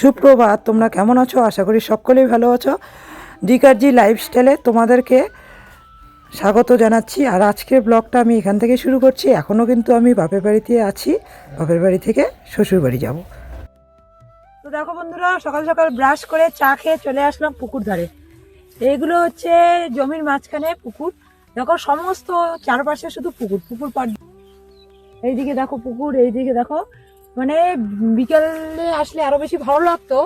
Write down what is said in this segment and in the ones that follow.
সুপ্রভাত, তোমরা কেমন আছো? আশা করি সকলেই ভালো আছো। ডিকারজি লাইফস্টাইলে তোমাদেরকে স্বাগত জানাচ্ছি। আর আজকের ব্লগটা আমি এখান থেকে শুরু করছি। এখনও কিন্তু আমি বাপের বাড়িতে আছি। বাপের বাড়ি থেকে শ্বশুর বাড়ি যাব। তো দেখো বন্ধুরা, সকাল সকাল ব্রাশ করে চা খেয়ে চলে আসলাম পুকুর ধারে। এইগুলো হচ্ছে জমির মাঝখানে পুকুর। দেখো সমস্ত চারপাশে শুধু পুকুর। পুকুর পাড় এইদিকে দেখো পুকুর, এইদিকে দেখো মানে বিকেলে আসলে আরও বেশি ভালো লাগতো,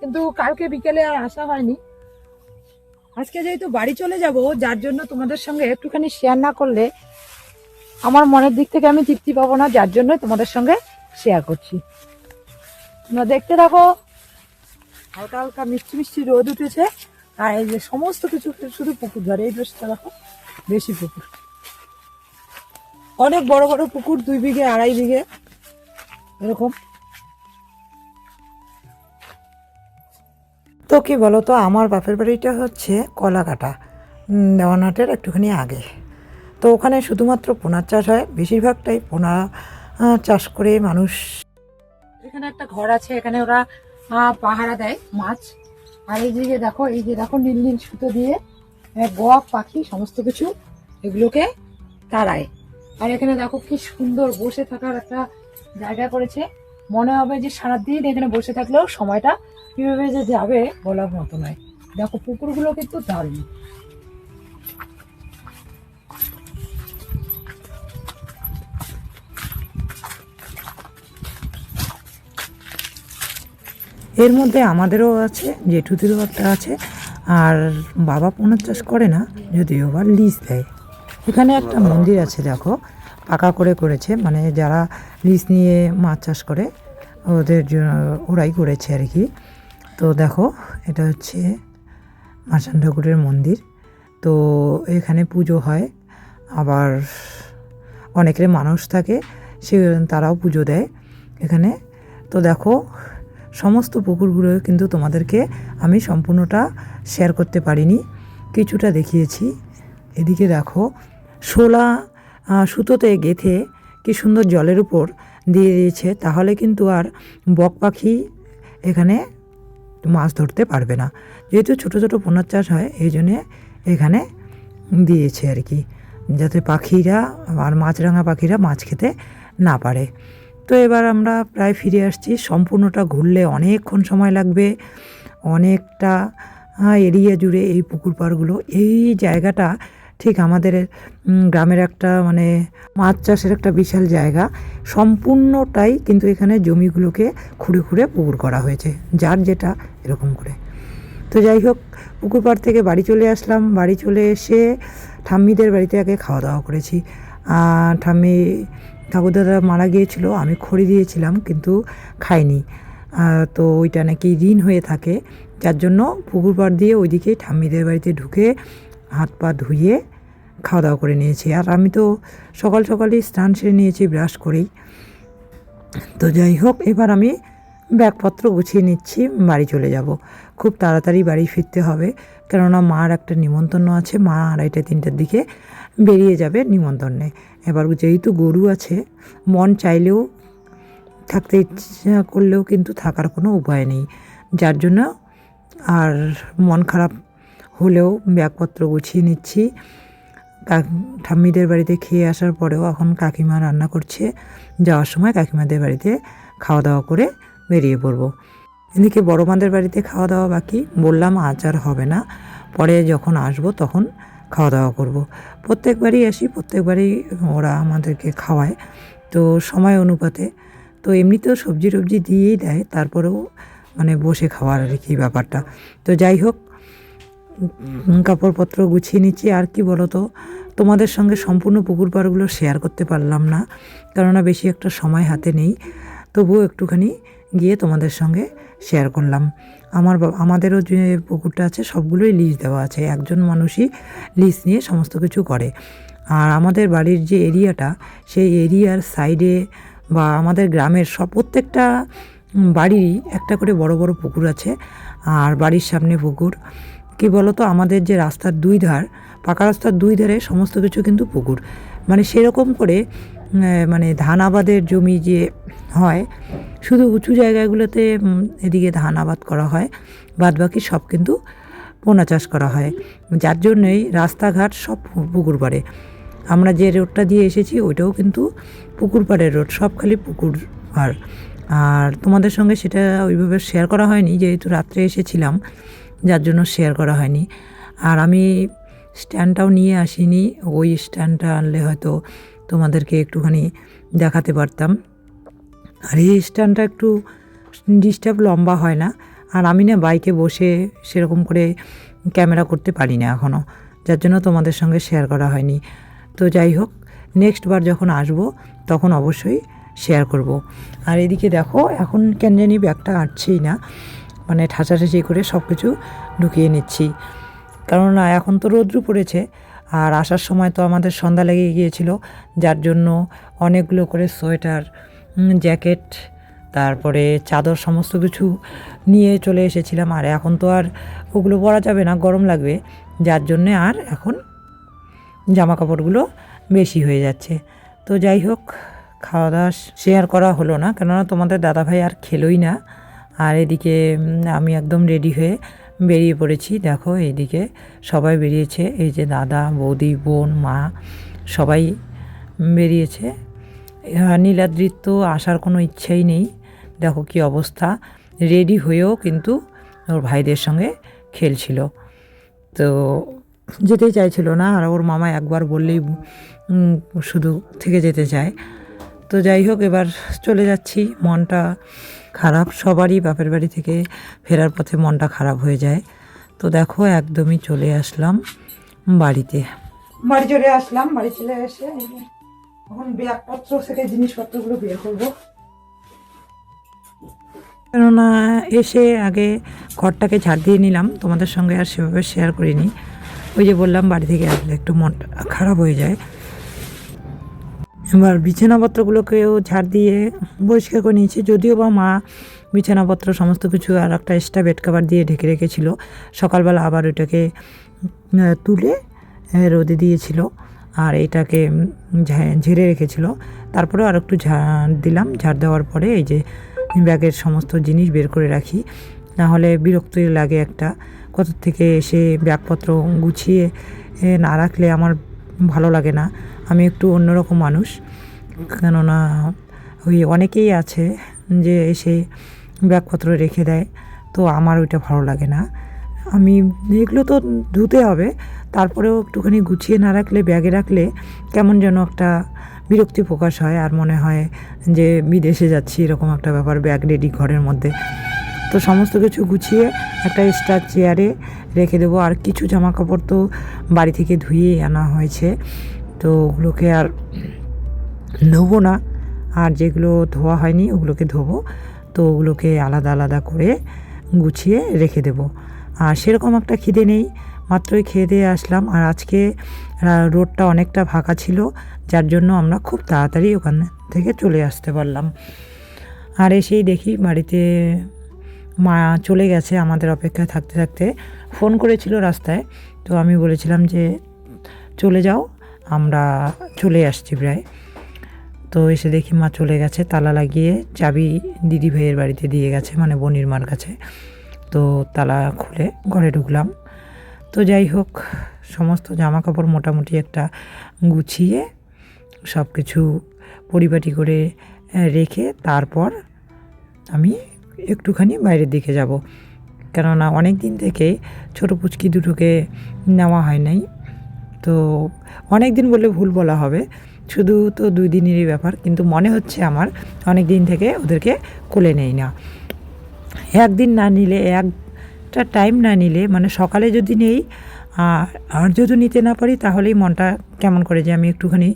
কিন্তু কালকে বিকেলে আর আসা হয়নি। আজকে যেহেতু বাড়ি চলে যাব, যার জন্য তোমাদের সঙ্গে একটুখানি শেয়ার না করলে আমার মনের দিক থেকে আমি তৃপ্তি পাবো না, যার জন্য তোমাদের সঙ্গে শেয়ার করছি। তোমরা দেখতে থাকো, হালকা হালকা মিষ্টি মিষ্টি রোদ উঠেছে, আর এই যে সমস্ত কিছু শুধু পুকুর ধরে, এই দৃশ্যটা দেখো, বেশি পুকুর। অনেক বড় বড় পুকুর, দুই বিঘে, আড়াই বিঘে। এরকম। তো কি বলো তো আমার বাপের বাড়িটা হচ্ছে কলাকাটা উম, দেওয়ানহাটের একটুখানি আগে। তো ওখানে শুধুমাত্র পোনার চাষ হয় বেশিরভাগটাই পোনা চাষ করে মানুষ। এখানে একটা ঘর আছে এখানে ওরা পাহারা দেয় মাছ। আর এই যে দেখো এই যে দেখো নীল নীল সুতো দিয়ে বক পাখি সমস্ত কিছু এগুলোকে তাড়ায়। আর এখানে দেখো কি সুন্দর বসে থাকার একটা জায়গা করেছে। মনে হবে যে সারাদিন এখানে বসে থাকলেও সময়টা কীভাবে যে যাবে বলার মতো নয়। দেখো, পুকুরগুলো কিন্তু দারুণ। এর মধ্যে আমাদেরও আছে, জেঠুদেরও একটা আছে, আর বাবা পোনার চাষ করে না, যদিও বা লিজ দেয়। এখানে একটা মন্দির আছে, দেখো। পাকা করে করেছে মানে যারা লিজ নিয়ে মাছ চাষ করে, ওদের জন্য ওরাই করেছে আর কি। তো দেখো, এটা হচ্ছে মাসান ঠাকুরের মন্দির। তো এখানে পুজো হয়, আবার অনেকের মানুষ থাকে, সে তারাও পুজো দেয় এখানে। তো দেখো, সমস্ত পুকুরগুলো কিন্তু তোমাদেরকে আমি সম্পূর্ণটা শেয়ার করতে পারিনি, কিছুটা দেখিয়েছি। এদিকে দেখো, শোলা সুতোতে গেথে কি সুন্দর জলের উপর দিয়ে দিয়েছে, তাহলে কিন্তু আর বক পাখি এখানে মাছ ধরতে পারবে না। যেহেতু ছোটো ছোটো পোনার চাষ হয়, এই জন্যে এখানে দিয়েছে আর কি, যাতে পাখিরা আর মাছরাঙা পাখিরা মাছ খেতে না পারে। তো এবার আমরা প্রায় ফিরে আসছি, সম্পূর্ণটা ঘুরলে অনেকক্ষণ সময় লাগবে, অনেকটা এরিয়া জুড়ে এই পুকুর পাড়গুলো, এই জায়গাটা ঠিক আমাদের গ্রামের একটা মানে মাছ চাষের একটা বিশাল জায়গা। সম্পূর্ণটাই কিন্তু এখানে জমিগুলোকে খুঁড়ে খুঁড়ে পুকুর করা হয়েছে, যার যেটা এরকম করে। তো যাই হোক, পুকুর পাড় থেকে বাড়ি চলে আসলাম। বাড়ি চলে এসে ঠাম্মিদের বাড়িতে আগে খাওয়া দাওয়া করেছি। ঠাম্মি ঠাকুরদাদা মারা গিয়েছিল, আমি খড়ি দিয়েছিলাম, কিন্তু খাইনি। তো ওইটা নাকি ঋণ হয়ে থাকে, যার জন্য পুকুর পাড় দিয়ে ওইদিকে ঠাম্মিদের বাড়িতে ঢুকে হাত পা ধুয়ে খাওয়া দাওয়া করে নিয়েছি। আর আমি তো সকাল সকালই স্নান সেরে নিয়েছি, ব্রাশ করেই। তো যাই হোক, এবার আমি ব্যাগপত্র গুছিয়ে নিচ্ছি, বাড়ি চলে যাব। খুব তাড়াতাড়ি বাড়ি ফিরতে হবে, কেননা মার একটা নিমন্ত্রণ আছে, মা আড়াইটা তিনটার দিকে বেরিয়ে যাবে নিমন্ত্রণে। এবার যেহেতু গরু আছে, মন চাইলেও থাকতে ইচ্ছা করলেও কিন্তু থাকার কোনো উপায় নেই। যার জন্য আর মন খারাপ হলেও ব্যাগপত্র গুছিয়ে নিচ্ছি। ঠাম্মিদের বাড়িতে খেয়ে আসার পরেও এখন কাকিমা রান্না করছে। যাওয়ার সময় কাকিমাদের বাড়িতে খাওয়া দাওয়া করে বেরিয়ে পড়ব। এদিকে বড় মাদের বাড়িতে খাওয়া দাওয়া বাকি। বললাম আজ আর হবে না। পরে যখন আসব তখন খাওয়া দাওয়া করব। প্রত্যেকবারই আসি, প্রত্যেকবারই ওরা আমাদেরকে খাওয়ায়। তো সময় অনুপাতে। তো এমনিতেও সবজি টবজি দিয়েই দেয়, তারপরেও মানে বসে খাওয়ার আর কি ব্যাপারটা। তো যাই হোক কাপড়পত্র গুছিয়ে নিচ্ছি। আর কি বলো তো তোমাদের সঙ্গে সম্পূর্ণ পুকুর পাড়গুলো শেয়ার করতে পারলাম না, কেননা বেশি একটা সময় হাতে নেই। তবুও একটুখানি গিয়ে তোমাদের সঙ্গে শেয়ার করলাম। আমার আমাদেরও যে পুকুরটা আছে, সবগুলোই লিজ দেওয়া আছে। একজন মানুষই লিজ নিয়ে সমস্ত কিছু করে। আর আমাদের বাড়ির যে এরিয়াটা, সেই এরিয়ার সাইডে বা আমাদের গ্রামের সব, প্রত্যেকটা বাড়িরই একটা করে বড় বড় পুকুর আছে। আর বাড়ির সামনে পুকুর। কি বলতো, আমাদের যে রাস্তার দুই ধার, পাকা রাস্তার দুই ধারে সমস্ত কিছু কিন্তু পুকুর। মানে সেরকম করে মানে ধান আবাদের জমি যে হয়, শুধু উঁচু জায়গাগুলোতে এদিকে ধান আবাদ করা হয় বাদ বাকি সব কিন্তু পোনা চাষ করা হয়। যার জন্যই রাস্তাঘাট সব পুকুর পাড়ে। আমরা যে রোডটা দিয়ে এসেছি, ওইটাও কিন্তু পুকুর পাড়ের রোড, সব খালি পুকুর পাড়। আর তোমাদের সঙ্গে সেটা ওইভাবে শেয়ার করা হয়নি, যেহেতু রাত্রে এসেছিলাম। যার জন্য শেয়ার করা হয়নি। আর আমি স্ট্যান্ডটাও নিয়ে আসিনি, ওই স্ট্যান্ডটা আনলে হয়তো তোমাদেরকে একটুখানি দেখাতে পারতাম। আর এই স্ট্যান্ডটা একটু ডিস্টার্ব লম্বা হয় না, আর আমি না বাইকে বসে সেরকম করে ক্যামেরা করতে পারি না এখনও যার জন্য তোমাদের সঙ্গে শেয়ার করা হয়নি। তো যাই হোক নেক্সট বার যখন আসব, তখন অবশ্যই শেয়ার করব। আর এদিকে দেখো, এখন কেন জানি ব্যাগটা আটছেই না। মানে ঠাঁচাঠাচি করে সব কিছু ঢুকিয়ে নিচ্ছি। কেননা এখন তো রৌদ্র পড়েছে, আর আসার সময় তো আমাদের সন্ধ্যা লেগে গিয়েছিল, যার জন্য অনেকগুলো করে সোয়েটার জ্যাকেট, তারপরে চাদর সমস্ত কিছু নিয়ে চলে এসেছিলাম। আর এখন তো আর ওগুলো পরা যাবে না, গরম লাগবে, যার জন্যে আর এখন জামা কাপড়গুলো বেশি হয়ে যাচ্ছে। তো যাই হোক, খাওয়া দাওয়া শেয়ার করা হলো না, কেননা তোমাদের দাদাভাই আর খেলোই না। আর এদিকে আমি একদম রেডি হয়ে বেরিয়ে পড়েছি। দেখো এইদিকে সবাই বেরিয়েছে। এই যে দাদা বৌদি বোন মা সবাই বেরিয়েছে। আহ, নীলাদ্রির তো আসার কোনো ইচ্ছাই নেই। দেখো কি অবস্থা। রেডি হয়েও কিন্তু ওর ভাইদের সঙ্গে খেলছিল। তো যেতেই চাইছিল না। আর ওর মামা একবার বললেই শুধু থেকে যেতে চায়। তো যাই হোক এবার চলে যাচ্ছি। মনটা খারাপ সবারই বাপের বাড়ি থেকে ফেরার পথে মনটা খারাপ হয়ে যায়। তো দেখো একদমই চলে আসলাম বাড়িতে। বাড়ি চলে আসলাম বাড়ি চলে এসে এখন ব্যাগপত্র থেকে জিনিসপত্রগুলো বের করব। কেননা এসে আগে ঘরটাকে ঝাড় দিয়ে নিলাম তোমাদের সঙ্গে আর সেভাবে শেয়ার করিনি। ওই যে বললাম বাড়ি থেকে আসলে একটু মনটা খারাপ হয়ে যায়। এবার বিছানাপত্রগুলোকেও ঝাড় দিয়ে পরিষ্কার করে নিয়েছি। যদিও বা মা বিছানাপত্র সমস্ত কিছু আর একটা এক্সট্রা বেড কাভার দিয়ে ঢেকে রেখেছিল। সকালবেলা আবার ওইটাকে তুলে রোদে দিয়েছিল আর এটাকে ঝেড়ে রেখেছিল। তারপরে আর একটু ঝাড় দিলাম। ঝাড় দেওয়ার পরে এই যে ব্যাগের সমস্ত জিনিস বের করে রাখি। না হলে বিরক্তই লাগে একটা। কোথা থেকে এসে ব্যাগপত্র গুছিয়ে না রাখলে আমার ভালো লাগে না। আমি একটু অন্যরকম মানুষ, কেননা ওই অনেকেই আছে যে এসে ব্যাগপত্র রেখে দেয়, তো আমার ওইটা ভালো লাগে না। আমি এগুলো তো ধুতে হবে, তারপরেও একটুখানি গুছিয়ে না রাখলে, ব্যাগে রাখলে কেমন যেন একটা বিরক্তি প্রকাশ হয় আর মনে হয় যে বিদেশে যাচ্ছি, এরকম একটা ব্যাপার, ব্যাগ রেডি ঘরের মধ্যে। তো সমস্ত কিছু গুছিয়ে একটা এক্সট্রা চেয়ারে রেখে দেবো। আর কিছু জামা কাপড় তো বাড়ি থেকে ধুয়ে আনা হয়েছে। তো ওগুলোকে আর ধোবো না। আর যেগুলো ধোয়া হয়নি, ওগুলোকে ধোবো। তো ওগুলোকে আলাদা আলাদা করে গুছিয়ে রেখে দেবো। আর সেরকম একটা খিদে নেই, মাত্রই খেয়ে দিয়ে আসলাম। আর আজকে রোডটা অনেকটা ফাঁকা ছিল, যার জন্য আমরা খুব তাড়াতাড়ি ওখান থেকে চলে আসতে পারলাম। আর এসেই দেখি বাড়িতে মা চলে গেছে আমাদের অপেক্ষায় থাকতে থাকতে। ফোন করেছিল রাস্তায়, তো আমি বলেছিলাম যে, চলে যাও। আমরা চলে আসছি প্রায়। তো এসে দেখি মা চলে গেছে, তালা লাগিয়ে চাবি দিদি ভাইয়ের বাড়িতে দিয়ে গেছে মানে বনির মার কাছে। তো তালা খুলে ঘরে ঢুকলাম। তো যাই হোক, সমস্ত জামা কাপড় মোটামুটি একটা গুছিয়ে সব কিছু পরিপাটি করে রেখে তারপর আমি একটুখানি বাইরের দিকে যাব। কেননা অনেক দিন থেকে ছোটো পুচকি দুটোকে নেওয়া হয় নাই। তো অনেক দিন বলে ভুল বলা হবে। শুধু তো দুই দিনেরই ব্যাপার, কিন্তু মনে হচ্ছে আমার অনেক দিন থেকে ওদেরকে কোলে নেই না। একদিন না নিলে, একটা টাইম না নিলে মানে সকালে যদি নেই আর যদি নিতে না পারি, তাহলেই মনটা কেমন করে যে আমি একটুখানি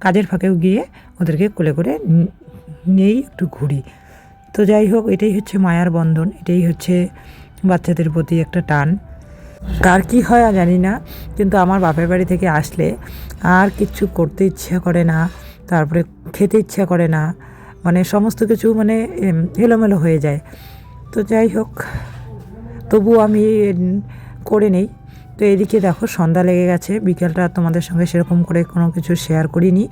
কাজের ফাঁকেও গিয়ে ওদেরকে কোলে করে ন- নিয়েই একটু ঘুরি। তো যাই হোক, এটাই হচ্ছে মায়ার বন্ধন, এটাই হচ্ছে বাচ্চাদের প্রতি একটা টান। কার কী হয় জানি না, কিন্তু আমার বাপের বাড়ি থেকে আসলে আর কিচ্ছু করতে ইচ্ছা করে না, তারপরে খেতে ইচ্ছা করে না মানে সমস্ত কিছু মানে এলোমেলো হয়ে যায়। তো যাই হোক তবু আমি করে নেই। তো এদিকে দেখো সন্ধ্যা লেগে গেছে, বিকেলটা তোমাদের সঙ্গে সেরকম করে কোনো কিছু শেয়ার করিনি।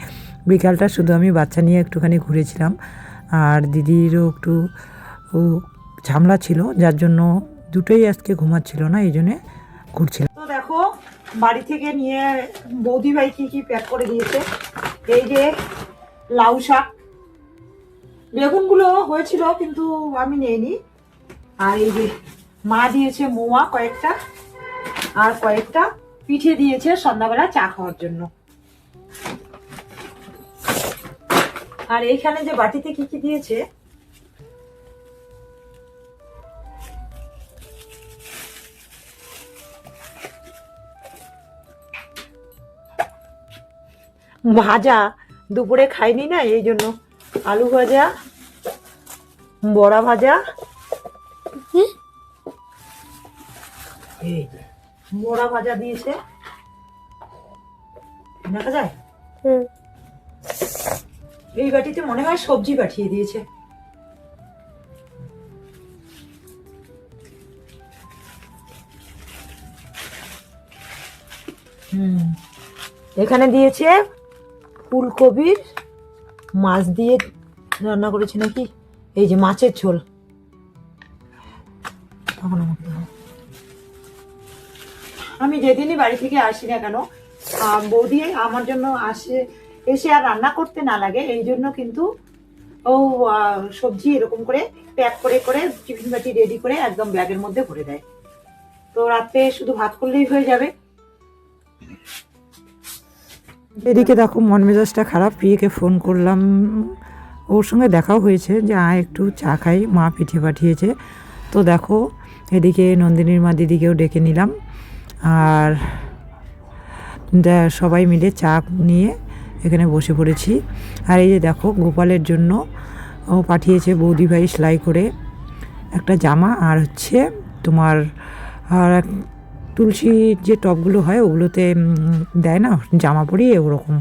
বিকালটা শুধু আমি বাচ্চা নিয়ে একটুখানি ঘুরেছিলাম, আর দিদিরও একটু ঝামলা ছিল, যার জন্য দুটোই আজকে ঘুমাচ্ছিল না, এই জন্যে ঘুরছিলাম। তো দেখো, বাড়ি থেকে নিয়ে বৌদি ভাই কি কি প্যাক করে দিয়েছে? এই যে লাউ শাক। বেগুনগুলো হয়েছিল, কিন্তু আমি নেইনি। আর এই যে মা দিয়েছে মোয়া কয়েকটা, আর কয়েকটা পিঠে দিয়েছে সন্ধ্যাবেলা চা খাওয়ার জন্য। আর এইখানে যে বাটিতে কি কি দিয়েছে ভাজা দুপুরে খাইনি না এই জন্য। আলু ভাজা বড়া ভাজা। এই যে, বড়া ভাজা দিয়েছে। দেখা যায়? এই বাটিতে মনে হয় সবজি পাঠিয়ে দিয়েছে। হুম। এখানে দিয়েছে ফুলকপির মাছ দিয়ে রান্না করেছে নাকি? এই যে মাছের ঝোল। আমি যেদিনই বাড়ি থেকে আসি না কেন বৌদি আমার জন্য আসে, এসে আর রান্না করতে না লাগে, এই জন্য কিন্তু ও সবজি এরকম করে প্যাক করে করে টিফিন বাটি রেডি করে একদম ব্যাগের মধ্যে ভরে দেয়। তো রাতে শুধু ভাত করলেই হয়ে যাবে। এদিকে দেখো, মন মেজাজটা খারাপ। প্রিয়কে ফোন করলাম। ওর সঙ্গে দেখাও হয়েছে যে, আয়, একটু চা খাই। মা পিঠে পাঠিয়েছে। তো দেখো, এদিকে নন্দিনীর মা দিদিকেও ডেকে নিলাম। আর সবাই মিলে চা নিয়ে এখানে বসে পড়েছি। আর এই যে দেখো, গোপালের জন্য ও পাঠিয়েছে বৌদি ভাই সেলাই করে একটা জামা, আর হচ্ছে তোমার আর এক তুলসী যে টপগুলো হয়, ওগুলোতে দেয় না, জামা পরিয়ে ওরকম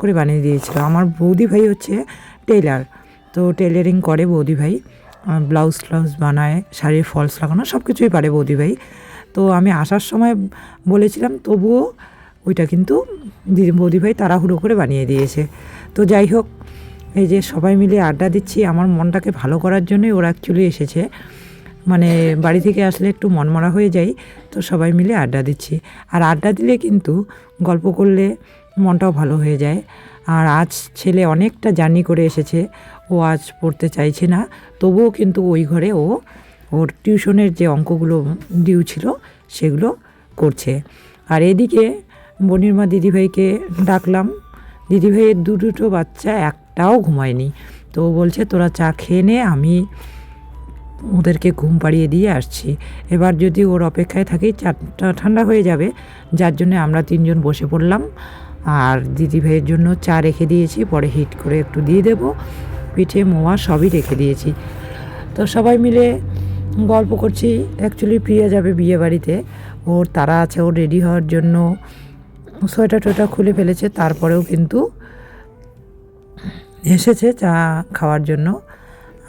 করে বানিয়ে দিয়েছিল। আমার বৌদি ভাই হচ্ছে টেলার তো টেলারিং করে বৌদি ভাই। ব্লাউজ ট্লাউজ বানায়, শাড়ির ফলস লাগানো সব কিছুই পারে বৌদি ভাই। তো আমি আসার সময় বলেছিলাম, তবুও ওইটা কিন্তু বৌদি ভাই তাড়াহুড়ো করে বানিয়ে দিয়েছে। তো যাই হোক, এই যে সবাই মিলে আড্ডা দিচ্ছি, আমার মনটাকে ভালো করার জন্যই ওরা অ্যাকচুয়ালি এসেছে। মানে বাড়ি থেকে আসলে একটু মনমরা হয়ে যাই, তো সবাই মিলে আড্ডা দিচ্ছি। আর আড্ডা দিলে কিন্তু গল্প করলে মনটাও ভালো হয়ে যায়। আর আজ ছেলে অনেকটা জার্নি করে এসেছে, ও আজ পড়তে চাইছে না, তবুও কিন্তু ওই ঘরে ও, ওর টিউশনের যে অঙ্কগুলো ডিউ ছিল সেগুলো করছে। আর এদিকে বনিরমা দিদিভাইকে ডাকলাম, দিদিভাইয়ের দু দুটো বাচ্চা একটাও ঘুমায়নি। তো বলছে, তোরা চা খেয়ে নে, আমি ওদেরকে ঘুম পাড়িয়ে দিয়ে আসছি। এবার যদি ওর অপেক্ষায় থাকি, চারটা ঠান্ডা হয়ে যাবে, যার জন্য আমরা তিনজন বসে পড়লাম। আর দিদি ভাইয়ের জন্য চা রেখে দিয়েছি, পরে হিট করে একটু দিয়ে দেবো। পিঠে, মোয়া সবই রেখে দিয়েছি। তো সবাই মিলে গল্প করছি। অ্যাকচুয়ালি প্রিয়া যাবে বিয়ে বাড়িতে। ওর তারা আছে ওর রেডি হওয়ার জন্য সোয়েটার টোয়েটার খুলে ফেলেছে। তারপরেও কিন্তু এসেছে চা খাওয়ার জন্য।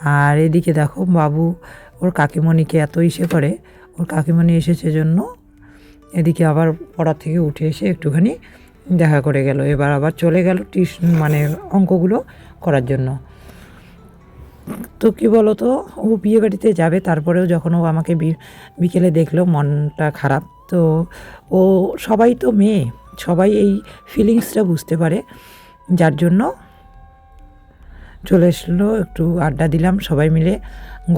আর এদিকে দেখো বাবু, ওর কাকিমণিকে এত ইসে করে, ওর কাকিমণি এসেছে জন্য। এদিকে আবার পড়ার থেকে উঠে এসে একটুখানি দেখা করে গেল। এবার আবার চলে গেল টিউশন মানে অঙ্কগুলো করার জন্য। তো কী বলো তো ও বিয়ে বাড়িতে যাবে, তারপরেও যখন ও আমাকে বিকেলে দেখল মনটা খারাপ, তো ও সবাই তো মেয়ে, সবাই এই ফিলিংসটা বুঝতে পারে। যার জন্য চলে এসলো, একটু আড্ডা দিলাম সবাই মিলে,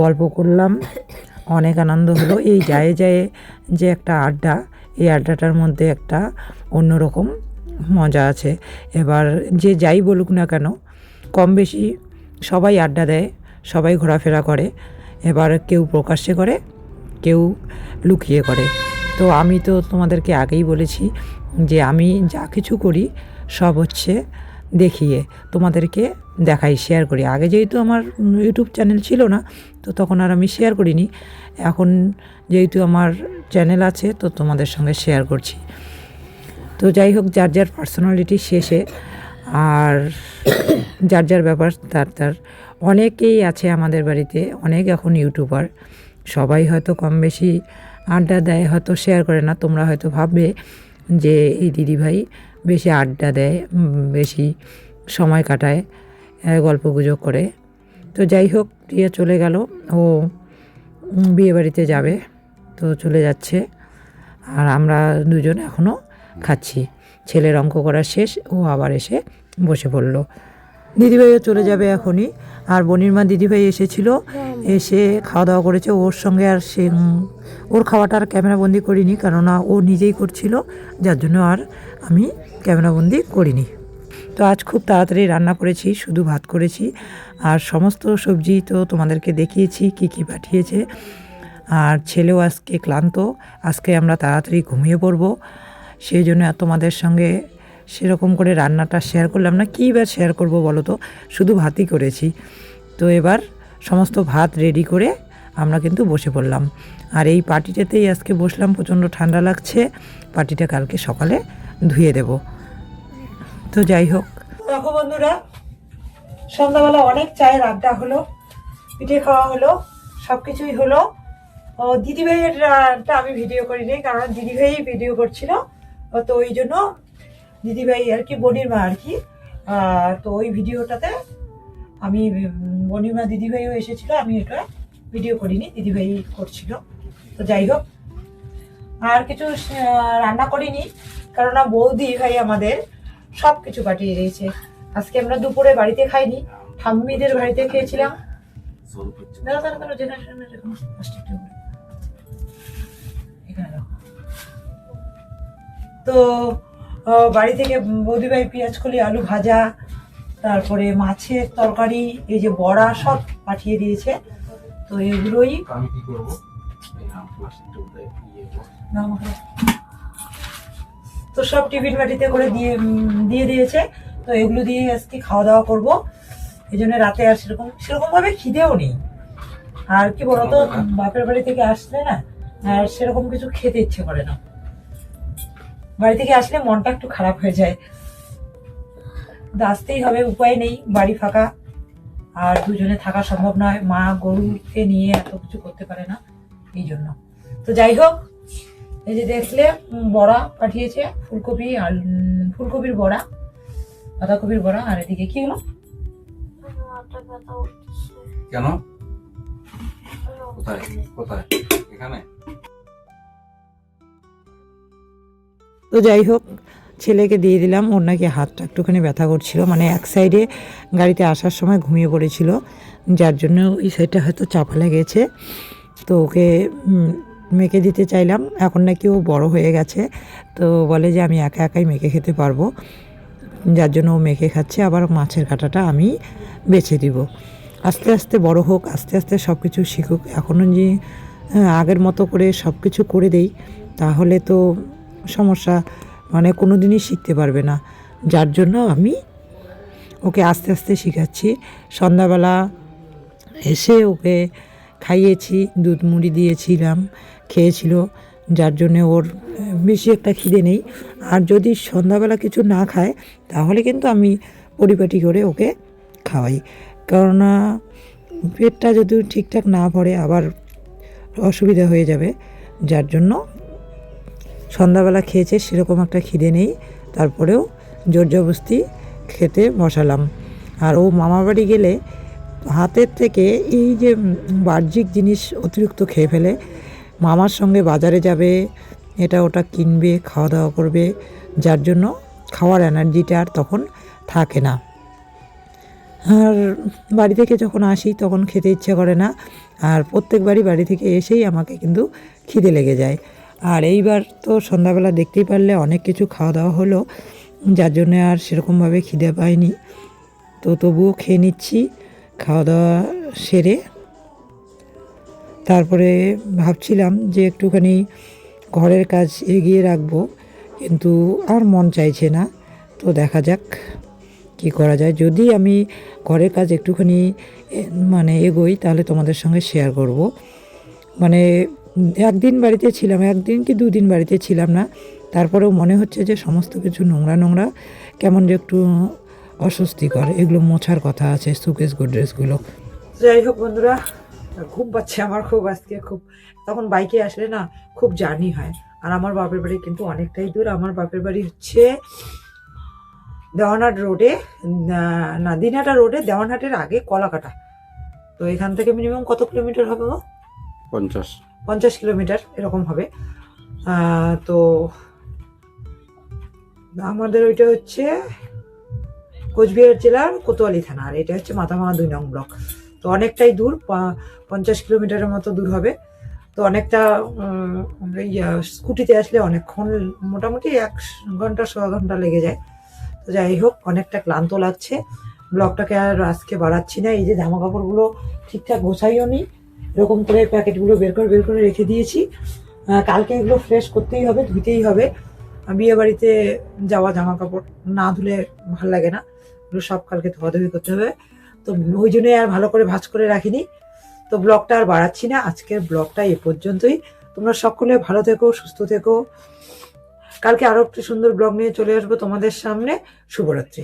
গল্প করলাম, অনেক আনন্দ হলো। এই যায় যায় যে একটা আড্ডা, এই আড্ডাটার মধ্যে একটা অন্যরকম মজা আছে। এবার যে যাই বলুক না কেন, কম বেশি সবাই আড্ডা দেয়, সবাই ঘোরাফেরা করে। এবার কেউ প্রকাশ্যে করে, কেউ লুকিয়ে করে। তো আমি তো তোমাদেরকে আগেই বলেছি যে আমি যা কিছু করি সব হচ্ছে দেখিয়ে তোমাদেরকে দেখাই শেয়ার করি। আগে যেহেতু আমার ইউটিউব চ্যানেল ছিল না, তো তখন আর আমি শেয়ার করিনি। এখন যেহেতু আমার চ্যানেল আছে, তো তোমাদের সঙ্গে শেয়ার করছি। তো যাই হোক, যার যার পার্সোনালিটি শেষে, আর যার যার ব্যাপার, তার তার অনেকেই আছে আমাদের বাড়িতে, অনেক এখন ইউটিউবার সবাই হয়তো কম বেশি আড্ডা দেয়, হয়তো শেয়ার করে না, তোমরা হয়তো ভাববে যে, এই দিদিভাই বেশি আড্ডা দেয় বেশি সময় কাটায় গল্প গুজব করে। তো যাই হোক, রিয়া চলে গেল। ও বিয়ে বাড়িতে যাবে, তো চলে যাচ্ছে। আর আমরা দুজন এখনও খাচ্ছি। ছেলের অঙ্ক করা শেষ, ও আবার এসে বসে পড়ল। দিদিভাইও চলে যাবে এখনই। আর বনির মা দিদিভাই এসেছিল, এসে খাওয়া দাওয়া করেছে। ওর সঙ্গে আর সে ওর খাওয়াটা আর ক্যামেরাবন্দি করিনি, কেননা ও নিজেই করছিল, যার জন্য আর আমি ক্যামেরাবন্দি করিনি। তো আজ খুব তাড়াতাড়ি রান্না করেছি, শুধু ভাত করেছি। আর সমস্ত সবজি তো তোমাদেরকে দেখিয়েছি, কি কি পাঠিয়েছে। আর ছেলেও আজকে ক্লান্ত, আজকে আমরা তাড়াতাড়ি ঘুমিয়ে পড়ব। সেই জন্য তোমাদের সঙ্গে সেরকম করে রান্নাটা শেয়ার করলাম না। কী বা শেয়ার করব বলো তো? শুধু ভাতই করেছি। তো এবার সমস্ত ভাত রেডি করে আমরা কিন্তু বসে পড়লাম। আর এই পার্টিটাতেই আজকে বসলাম প্রচণ্ড ঠান্ডা লাগছে। পার্টিটা কালকে সকালে ধুয়ে দেব। তো যাই হোক। দেখো বন্ধুরা সন্ধ্যাবেলা অনেক চায়ের আড্ডা হলো পিঠে খাওয়া হলো সব কিছুই হলো। ও দিদিভাইয়ের আহ, টা আমি ভিডিও করিনি কারণ দিদিভাই ভিডিও করছিল। তো ওই জন্য দিদিভাই আর কি বনির মা আর কি। তো ওই ভিডিওটাতে আমি উম, বনির মা দিদিভাইও এসেছিল আমি এটা ভিডিও করিনি দিদিভাই করছিল। তো যাই হোক আর কিছু রান্না করিনি কেননা বৌদি ভাই আমাদের সব কিছু পাঠিয়ে দিয়েছে। আজকে আমরা দুপুরে বাড়িতে খাইনি ঠাম্মিদের বাড়িতে খেয়েছিলাম। তো বাড়ি থেকে বৌদি ভাই পেঁয়াজ কলি আলু ভাজা তারপরে মাছের তরকারি এই যে বড়া সব পাঠিয়ে দিয়েছে। তো এগুলোই আমি কি করব। তো সব টিফিন বাটিতে করে দিয়ে দিয়ে দিয়েছে। তো এগুলো দিয়ে আজকে খাওয়া দাওয়া করব। এই জন্য রাতে আর সেরকম সেরকম ভাবে খিদেও নেই। আর কি বলতো বাপের বাড়ি থেকে আসলে না আর সেরকম কিছু খেতে ইচ্ছে করে না। বাড়ি থেকে আসলে মনটা একটু খারাপ হয়ে যায়। আসতেই হবে উপায় নেই বাড়ি ফাঁকা। আর দুজনে থাকা সম্ভব নয় মা গরুকে নিয়ে এত কিছু করতে পারে না এই জন্য। তো যাই হোক এই যে দেখলে বড়া পাঠিয়েছে ফুলকপি আর ফুলকপির বড়া বাঁধাকপির বড়া আর এদিকে কি হলো? কেন? কোথায়? কোথায়? এখানে? তো যাই হোক, ছেলেকে দিয়ে দিলাম, ওর নাকি হাতটা একটুখানি ব্যথা করছিল মানে এক সাইডে গাড়িতে আসার সময় ঘুমিয়ে পড়েছিল, যার জন্য ওই সাইডটা হয়তো চাপা লেগেছে। তো ওকে মেখে দিতে চাইলাম, এখন নাকি ও বড় হয়ে গেছে, তো বলে যে আমি একা একাই মেখে খেতে পারব, যার জন্য ও মেখে খাচ্ছে, আবার মাছের কাঁটাটা আমি বেছে দিব। আস্তে আস্তে বড় হোক, আস্তে আস্তে সব কিছু শিখুক এখনও যে আগের মতো করে সব কিছু করে দেই, তাহলে তো সমস্যা মানে কোনো দিনই শিখতে পারবে না। যার জন্য আমি ওকে আস্তে আস্তে শেখাচ্ছি। সন্ধ্যাবেলা এসে ওকে খাইয়েছি, দুধ মুড়ি দিয়েছিলাম, খেয়েছিল। যার জন্যে ওর বেশি একটা খিদে নেই। আর যদি সন্ধ্যাবেলা কিছু না খায়, তাহলে কিন্তু আমি পরিপাটি করে ওকে খাওয়াই। কেননা পেটটা যদি ঠিকঠাক না ভরে আবার অসুবিধা হয়ে যাবে, যার জন্য সন্ধ্যাবেলা খেয়েছে, সেরকম একটা খিদে নেই। তারপরেও জোর জবস্তি খেতে বসালাম। আর ও মামার বাড়ি গেলে হাতের থেকে এই যে বাহ্যিক জিনিস অতিরিক্ত খেয়ে ফেলে, মামার সঙ্গে বাজারে যাবে, এটা ওটা কিনবে খাওয়া দাওয়া করবে, যার জন্য খাওয়ার এনার্জিটা আর তখন থাকে না। আর বাড়ি থেকে যখন আসি তখন খেতে ইচ্ছে করে না, আর প্রত্যেকবারই বাড়ি থেকে এসেই আমাকে কিন্তু খিদে লেগে যায়। আর এইবার তো সন্ধ্যাবেলা দেখতেই পারলে অনেক কিছু খাওয়া দাওয়া হলো, যার জন্যে আর সেরকমভাবে খিদে পাইনি। তো তবুও খেয়ে নিচ্ছি, খাওয়া দাওয়া সেরে। তারপরে ভাবছিলাম যে একটুখানি ঘরের কাজ এগিয়ে রাখব, কিন্তু আর মন চাইছে না। তো দেখা যাক কি করা যায়। যদি আমি ঘরের কাজ একটুখানি মানে এগোই, তাহলে তোমাদের সঙ্গে শেয়ার করব। মানে একদিন বাড়িতে ছিলাম একদিন কি দুদিন বাড়িতে ছিলাম না। তারপরেও মনে হচ্ছে যে সমস্ত কিছু নোংরা নোংরা কেমন যে একটু অস্বস্তিকর। এগুলো মোছার কথা আছে সুকেস গোড্রেসগুলো যাই হোক বন্ধুরা খুব পাচ্ছে আমার খুব আজকে খুব তখন বাইকে আসলে না খুব জার্নি হয়। আর আমার বাপের বাড়ি কিন্তু অনেকটাই দূর। আমার বাপের বাড়ি হচ্ছে দেওয়ানহাট রোডে না- দিনহাটা রোডে দেওয়ানহাটের আগে কলাকাটা। তো এখান থেকে মিনিমাম কত কিলোমিটার হবে গো? পঞ্চাশ। পঞ্চাশ কিলোমিটার এরকম হবে। তো আমাদের ওইটা হচ্ছে কোচবিহার জেলার কোতোয়ালি থানা, আর এটা হচ্ছে মাথাভাঙা দুই নং ব্লক। তো অনেকটাই দূর পঞ্চাশ কিলোমিটারের মতো দূর হবে। তো অনেকটা স্কুটিতে আসলে অনেকক্ষণ, মোটামুটি এক ঘণ্টা, ছ ঘণ্টা লেগে যায়। তো যাই হোক, অনেকটা ক্লান্ত লাগছে। ব্লগটাকে আর আজকে বাড়াচ্ছি না। এই যে জামা কাপড়গুলো ঠিকঠাক গোছাইও নি এরকম করে প্যাকেটগুলো বের করে বের করে রেখে দিয়েছি। কালকে এগুলো ফ্রেশ করতেই হবে, ধুইতেই হবে। বিয়ে বাড়িতে যাওয়া জামা কাপড় না ধুলে ভালো লাগে না। এগুলো সব কালকে ধোয়াধুয়ি করতে হবে। তো ওই জন্যই আর ভালো করে ভাঁজ করে রাখিনি। তো ব্লগটা আর বাড়াচ্ছি না, আজকের ব্লগটা এ পর্যন্তই। তোমরা সকলে ভালো থেকো, সুস্থ থেকো। কালকে আরও একটি সুন্দর ব্লগ নিয়ে চলে আসব তোমাদের সামনে। শুভরাত্রি।